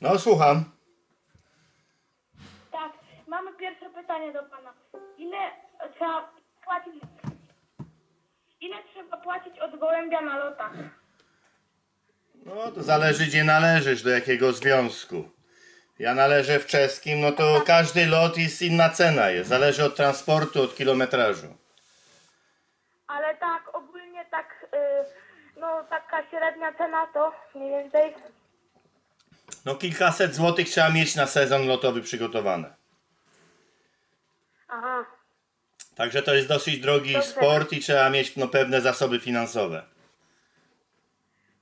No, słucham. Tak, mamy pierwsze pytanie do pana. Ile trzeba płacić, ile trzeba płacić od gołębia na lotach? No, to zależy gdzie należysz, do jakiego związku. Ja należę w czeskim, no to każdy lot jest inna cena jest. Zależy od transportu, od kilometrażu. Ale tak ogólnie tak, y, no taka średnia cena to mniej więcej. No kilkaset złotych trzeba mieć na sezon lotowy przygotowane. Aha, Także to jest dosyć drogi Dobrze. sport i trzeba mieć no, pewne zasoby finansowe.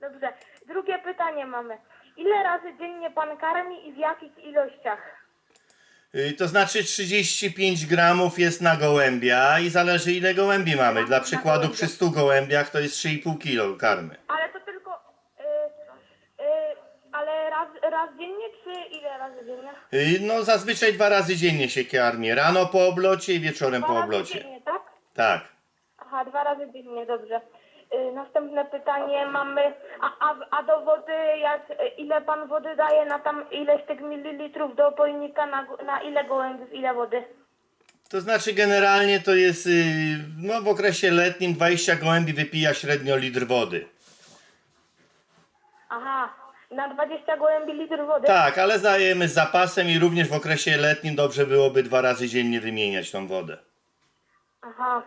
dobrze. Drugie pytanie mamy. Ile razy dziennie pan karmi i w jakich ilościach? Y, To znaczy 35 gramów jest na gołębia i zależy ile gołębi mamy. Dla przykładu przy 100 gołębiach to jest 3,5 kg karmy. Ale to tylko, y, y, ale raz, dziennie czy ile razy dziennie? Y, No zazwyczaj dwa razy dziennie się karmi. Rano po oblocie i wieczorem Dwa po razy oblocie. dziennie, tak? Tak. Aha, dwa razy dziennie, dobrze. Y, następne pytanie mamy, a, a, a do wody, jak, y, ile pan wody daje na tam ileś tych mililitrów do opojnika, na, go- na ile gołębiów, ile wody? To znaczy generalnie to jest y, no w okresie letnim 20 gołębi wypija średnio litr wody. Aha, na 20 gołębi litr wody? Tak, ale dajemy z zapasem i również w okresie letnim dobrze byłoby dwa razy dziennie wymieniać tą wodę. Aha,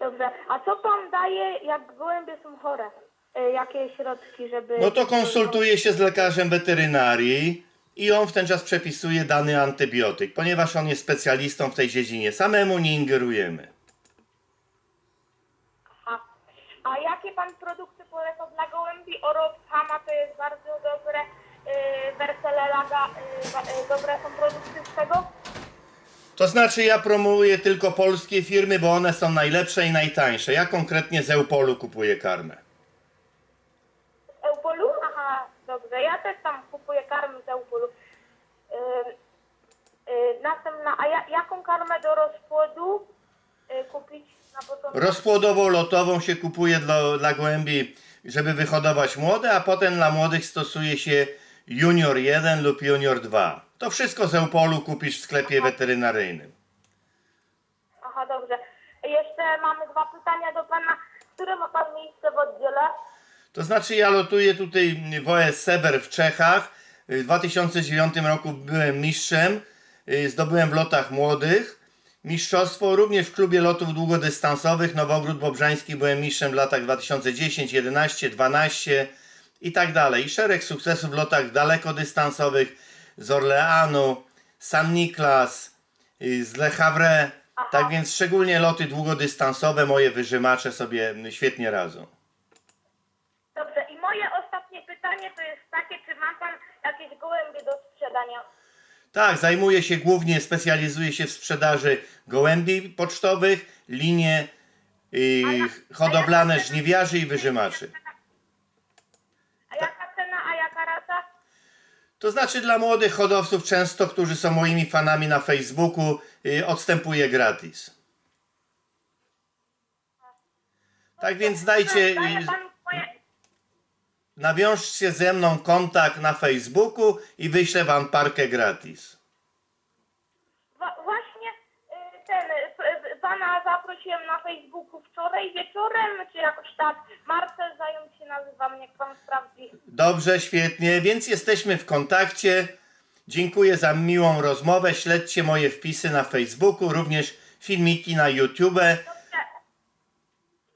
dobrze. A co pan daje, jak gołębie są chore? Y, jakie środki, żeby... No to konsultuje się z lekarzem weterynarii i on w ten czas przepisuje dany antybiotyk, ponieważ on jest specjalistą w tej dziedzinie. Samemu nie ingerujemy. A, a jakie pan produkty poleca dla gołębi? To dobre są produkty z tego? To znaczy ja promuję tylko polskie firmy, bo one są najlepsze i najtańsze. Ja konkretnie z Eupolu kupuję karmę. Z Eupolu? Aha, dobrze. Ja też tam kupuję karmy z Eupolu. Yy, yy, następna, a ja, jaką karmę do rozpłodu yy, kupić na początku? Rozpłodową lotową się kupuje dla, dla gołębi, żeby wyhodować młode, a potem dla młodych stosuje się Junior 1 lub Junior 2. To wszystko z Eupolu kupisz w sklepie weterynaryjnym. Aha, dobrze. Jeszcze mamy dwa pytania do pana. Które ma pan miejsce w oddziale? To znaczy ja lotuję tutaj w OS Seber w Czechach. W 2009 roku byłem mistrzem. Y, Zdobyłem w lotach młodych. Mistrzostwo również w klubie lotów długodystansowych Nowogród Bobrzański byłem mistrzem w latach 2010, 11, 12 i tak dalej. I szereg sukcesów w lotach dalekodystansowych z Orleanu, San Niklas, y, z Le Havre. Tak więc szczególnie loty długodystansowe moje wyżymacze sobie y, świetnie radzą. Dobrze. I moje ostatnie pytanie to jest takie, czy ma pan jakieś gołębie do sprzedania? Tak, zajmuję się głównie, specjalizuję się w sprzedaży gołębi pocztowych, linie y, hodowlane żniwiarzy i wyżymaczy. A jaka cena, a jaka rasa? To znaczy dla młodych hodowców często, którzy są moimi fanami na Facebooku, y, odstępuję gratis. Tak więc dajcie, nawiążcie ze mną kontakt na Facebooku i wyślę wam parkę gratis. Wa- właśnie y, ten, y, y, zaprosiłem na Facebooku wczoraj wieczorem, czy jakoś tak. Marcel Zając się nazywam, niech pan sprawdzi. Dobrze, świetnie, więc jesteśmy w kontakcie. Dziękuję za miłą rozmowę. Śledźcie moje wpisy na Facebooku, również filmiki na YouTube.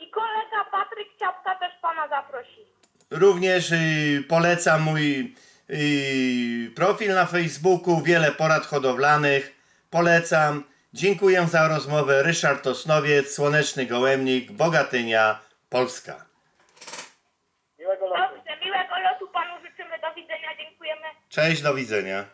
I kolega Patryk Ciapka też pana zaprosi. Również y, polecam mój y, profil na Facebooku, wiele porad hodowlanych. Polecam. Dziękuję za rozmowę. Ryszard Osnowiec, Słoneczny Gołębnik, Bogatynia, Polska. Miłego lotu. Dobrze, miłego lotu panu życzymy. Do widzenia, dziękujemy. Cześć, do widzenia.